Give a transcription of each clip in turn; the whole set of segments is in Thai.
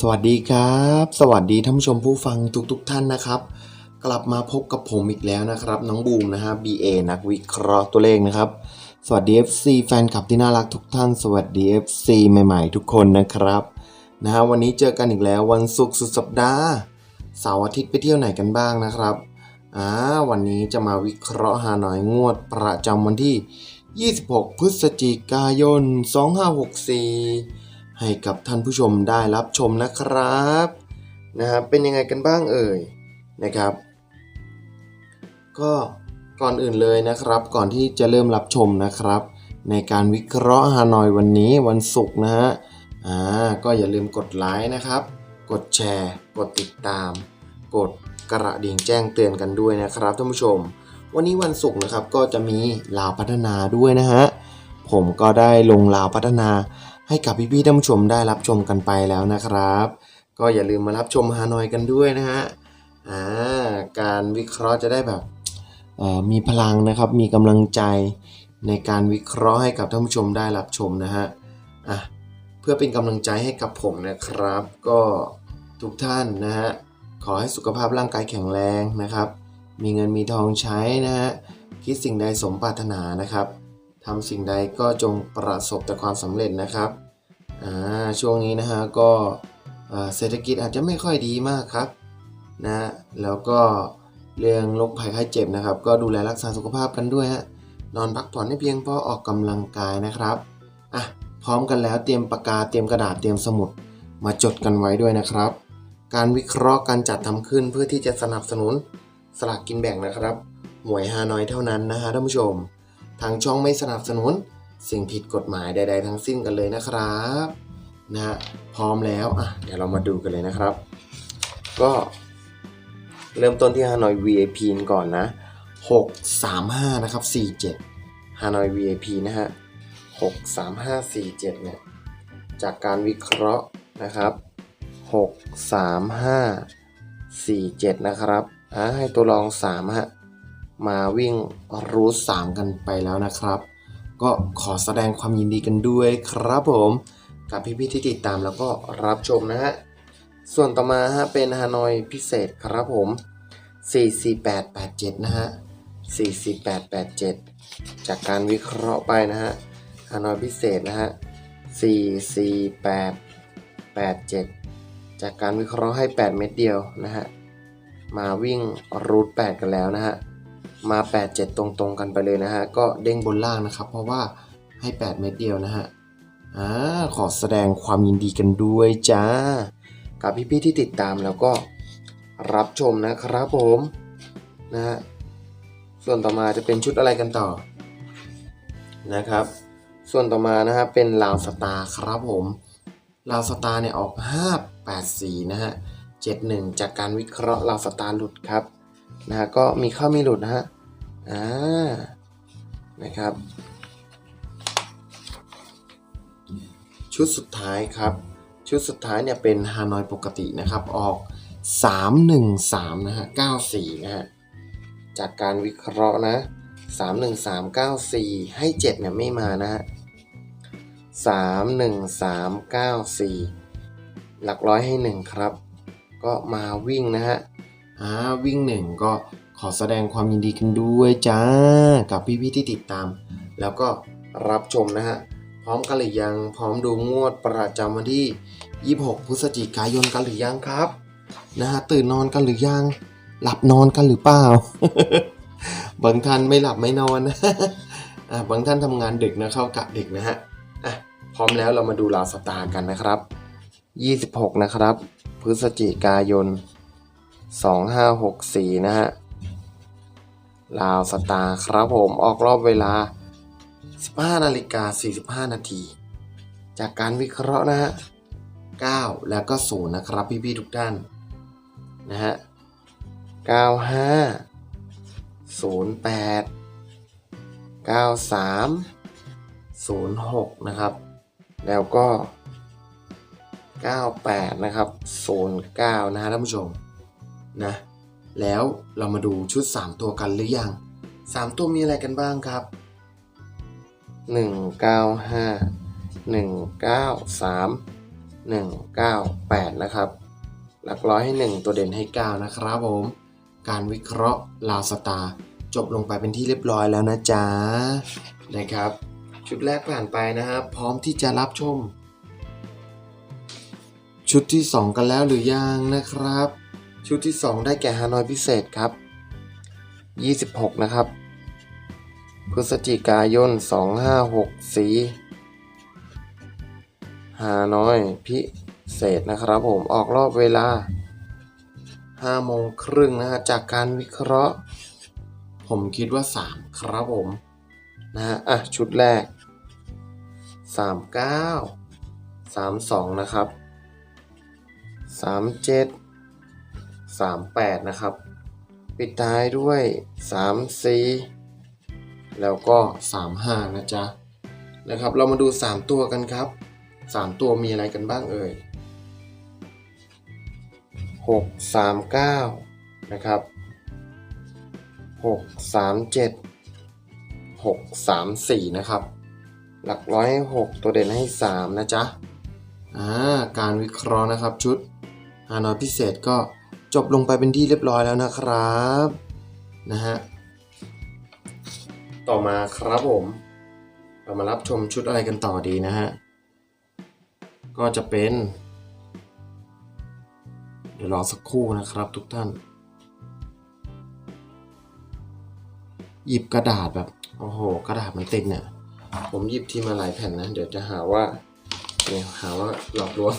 สวัสดีครับ สวัสดีท่านผู้ชมผู้ฟังทุกๆทท่านนะครับ กลับมาพบกับผมอีกแล้วนะครับ น้องบูมนะฮะ BA นักวิเคราะห์ตัวเลขนะครับ สวัสดี FC แฟนคลับที่น่ารักทุกท่าน สวัสดี FC ใหม่ๆ ทุกคนนะครับนะฮะวันนี้เจอกันอีกแล้ววันศุกร์สุดสัปดาห์เสาร์อาทิตย์ไปเที่ยวไหนกันบ้างนะครับอ่าวันนี้จะมาวิเคราะห์หาหน่อยงวดประจำวันที่ 26 พฤศจิกายน 2564 ให้กับท่านผู้ชมได้รับชมนะครับนะครับเป็นยังไงกันบ้างเอ่ยนะครับ ก็ก่อนอื่นเลยนะครับ ก่อนที่จะเริ่มรับชมนะครับ ในการวิเคราะห์ฮานอยวันนี้วันศุกร์นะฮะอ่าก็อย่าลืมกดไลค์นะครับ กดแชร์ กดติดตาม กดกระดิ่งแจ้งเตือนกันด้วยนะครับท่านผู้ชม วันนี้วันศุกร์นะครับก็จะมีลาวพัฒนาด้วยนะฮะผมก็ได้ลงลาวพัฒนา ให้กับพี่ๆท่านผู้ชมได้รับชมกันไปแล้วนะครับ ก็อย่าลืมมารับชมฮานอยกันด้วยนะฮะอ่าการวิเคราะห์จะได้แบบมีพลังนะครับ มีกำลังใจในการวิเคราะห์ให้กับท่านผู้ชมได้รับชมนะฮะอะเพื่อเป็นกำลังใจให้กับผมนะครับ ก็ทุกท่านนะฮะขอให้สุขภาพร่างกายแข็งแรงนะครับ มีเงินมีทองใช้นะฮะคิดสิ่งใดสมปรารถนานะครับทำสิ่งใดก็จงประสบแต่ความสำเร็จนะครับ อ่าช่วงนี้นะฮะก็เอ่อเศรษฐกิจอาจจะไม่ค่อยดีมากครับนะแล้วก็เรื่องโรคภัยไข้เจ็บนะครับ ก็ดูแลรักษาสุขภาพกันด้วยฮะนอนพักผ่อนให้เพียงพอออกกำลังกายนะครับอะพร้อมกันแล้วเตรียมปากกาเตรียมกระดาษเตรียมสมุดมาจดกันไว้ด้วยนะครับ การวิเคราะห์การจัดทำขึ้นเพื่อที่จะสนับสนุนสลากกินแบ่งนะครับหวยฮานอยเท่านั้นนะฮะท่านผู้ชม ทางช่องไม่สนับสนุน สิ่งผิดกฎหมายใด ๆ ทั้งสิ้นกันเลยนะครับนะฮะพร้อมแล้วอะเดี๋ยวเรามาดูกันเลยนะครับ ก็เริ่มต้นที่ฮานอย VIP ก่อนนะ 635 นะครับ 47ฮานอย VIP นะฮะ 63547 เนี่ย จากการวิเคราะห์นะครับ 63547 นะครับอะให้ตัวรอง 3 ฮะ มาวิ่งรูท3กันไปแล้วนะครับ ก็ขอแสดงความยินดีกันด้วยครับผม กับพี่ๆที่ติดตามแล้วก็รับชมนะฮะ ส่วนต่อมาฮะเป็นฮานอยพิเศษครับผม 44887 นะฮะ 44887 จากการวิเคราะห์ไปนะฮะฮานอยพิเศษนะฮะ 44887 จากการวิเคราะห์ให้ 8 เม็ดเดียวนะฮะ มาวิ่งรูท8กันแล้วนะฮะ มา 8 7 ตรงๆกันไปเลยนะฮะ ก็เด้งบนล่างนะครับ เพราะว่าให้ 8 เม็ดเดียวนะฮะอ่าขอแสดงความยินดีกันด้วยจ้า กับพี่ๆที่ติดตามแล้วก็รับชมนะครับผมนะฮะส่วนต่อมาจะเป็นชุดอะไรกันต่อนะครับ ส่วนต่อมานะครับเป็นลาวสตาร์ครับผมลาวสตาร์เนี่ยออก 584 นะฮะ 71 จากการวิเคราะห์ลาวสตาร์หลุดครับ นะฮะก็มีเข้ามีหลุดนะฮะอ่านะครับ ชุดสุดท้ายครับ ชุดสุดท้ายเนี่ยเป็นฮานอยปกตินะครับออก 313 นะฮะ 94 นะฮะ จากการวิเคราะห์นะ 31394 ให้ 7 เนี่ยไม่มานะฮะ 31394 หลักร้อยให้ 1 ครับ ก็มาวิ่งนะฮะ อ่าวิ่ง1ก็ขอแสดงความยินดีกันด้วยจ้า กับพี่ๆที่ติดตาม แล้วก็รับชมนะฮะ พร้อมกันหรือยังพร้อมดูงวดประจำวันที่ 26 พฤศจิกายนกันหรือยังครับนะฮะตื่นนอนกันหรือยัง หลับนอนกันหรือเปล่าบางท่านไม่หลับไม่นอนนะะบางท่านทำงานดึกนะเข้ากะดึกนะฮะอะพร้อมแล้วเรามาดูลาวสตาร์กันนะครับ 26 นะครับ พฤศจิกายน 2564 นะฮะ ลาวสตาร์ครับผมออกรอบเวลา 15 นาฬิกา 45 นาที จากการวิเคราะห์นะฮะ 9 แล้วก็ 0 นะครับพี่ๆทุกท่าน นะฮะ 95 08 93 06 นะครับ แล้วก็ 98 นะครับ 09 นะฮะท่านผู้ชม นะแล้วเรามาดูชุด 3 ตัวกันหรือยัง 3 ตัวมีอะไรกันบ้างครับ 195 193 1 9 8 นะครับ หลักร้อยให้ 1 ตัวเด่นให้ 9 นะครับผม การวิเคราะห์ลาวสตาจบลงไปเป็นที่เรียบร้อยแล้วนะจ๊ะ นะครับ ชุดแรกผ่านไปนะครับ พร้อมที่จะรับชม ชุดที่ 2 กันแล้วหรือยังนะครับ ชุดที่ 2 ได้แก่ฮานอยพิเศษครับ 26 นะครับ พฤศจิกายน 256สีฮานอยพิเศษนะครับผมออกรอบเวลา5โมงครึ่งนะฮะจากการวิเคราะห์ ผมคิดว่า 3 ครับผมนะฮะอะชุดแรก 39 32 นะครับ 37 38 นะครับ ปิดท้ายด้วย 34 แล้วก็ 35 นะจ๊ะ นะครับ เรามาดู 3 ตัวกันครับ 3 ตัวมีอะไรกันบ้างเอ่ย 6 3 9 นะครับ 6 3 7 6 3 4 นะครับ หลักร้อยให้ 6 ตัวเด่นให้ 3 นะจ๊ะ อ่า การวิเคราะห์นะครับชุดฮานอยพิเศษก็ จบลงไปเป็นที่เรียบร้อยแล้วนะครับนะฮะต่อมาครับผม เรามารับชมชุดอะไรกันต่อดีนะฮะ ก็จะเป็น เดี๋ยวรอสักครู่นะครับทุกท่าน หยิบกระดาษแบบ โอ้โห กระดาษมันติดเนี่ย ผมหยิบที่มาหลายแผ่นนะ เดี๋ยวจะหาว่าเนี่ยหาว่าหลอกลวง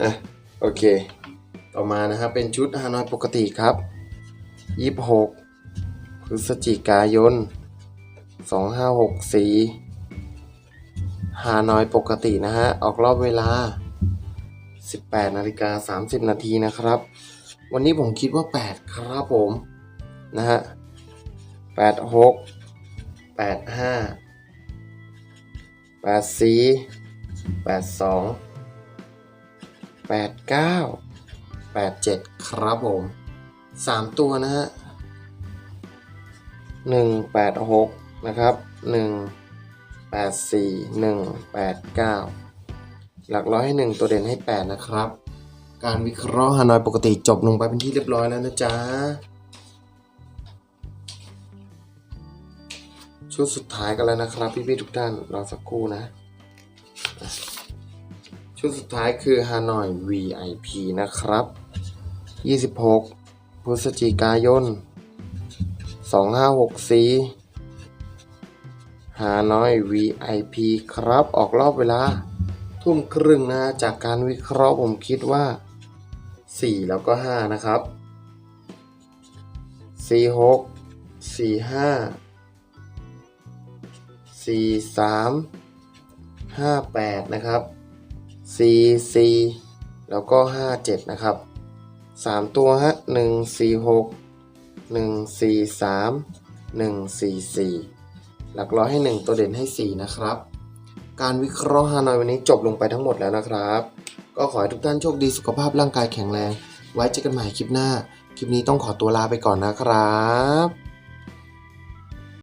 อะโอเค ต่อมานะครับเป็นชุดฮานอยปกติครับ 26 พฤศจิกายน 2564 ฮานอยปกตินะฮะ ออกรอบเวลา 18นาฬิกา30 นาทีนะครับ วันนี้ผมคิดว่า 8 ครับผม นะฮะ 86 85แปด แปดเจ็ดครับผมสามตัวนะฮะหนึ่งแปดหกนะครับหนึ่งแปดสี่หนึ่งแปดเก้าหลักร้อยให้หนึ่งตัวเด่นให้แปดนะครับ การวิเคราะห์ฮานอยปกติจบลงไปเป็นที่เรียบร้อยแล้วนะจ๊ะ ชุดสุดท้ายกันแล้วนะครับพี่ๆทุกท่าน รอสักครู่นะชุดสุดท้ายคือ Hanoi VIP นะครับ 26 พฤศจิกายน 2564 Hanoi VIP ครับ ออกรอบเวลา ทุ่มครึ่งนะจากการวิเคราะห์ผมคิดว่า 4 แล้วก็ 5 นะครับ 46 45สี่สามห้าแปดนะครับสี่สี่แล้วก็ห้าเจ็ดนะครับ สามตัวฮะหนึ่งสี่หกหนึ่งสี่สามหนึ่งสี่สี่หลักร้อยให้หนึ่งตัวเด่นให้สี่นะครับ การวิเคราะห์ฮานอยวันนี้จบลงไปทั้งหมดแล้วนะครับ ก็ขอให้ทุกท่านโชคดีสุขภาพร่างกายแข็งแรง ไว้เจอกันใหม่คลิปหน้า คลิปนี้ต้องขอตัวลาไปก่อนนะครับ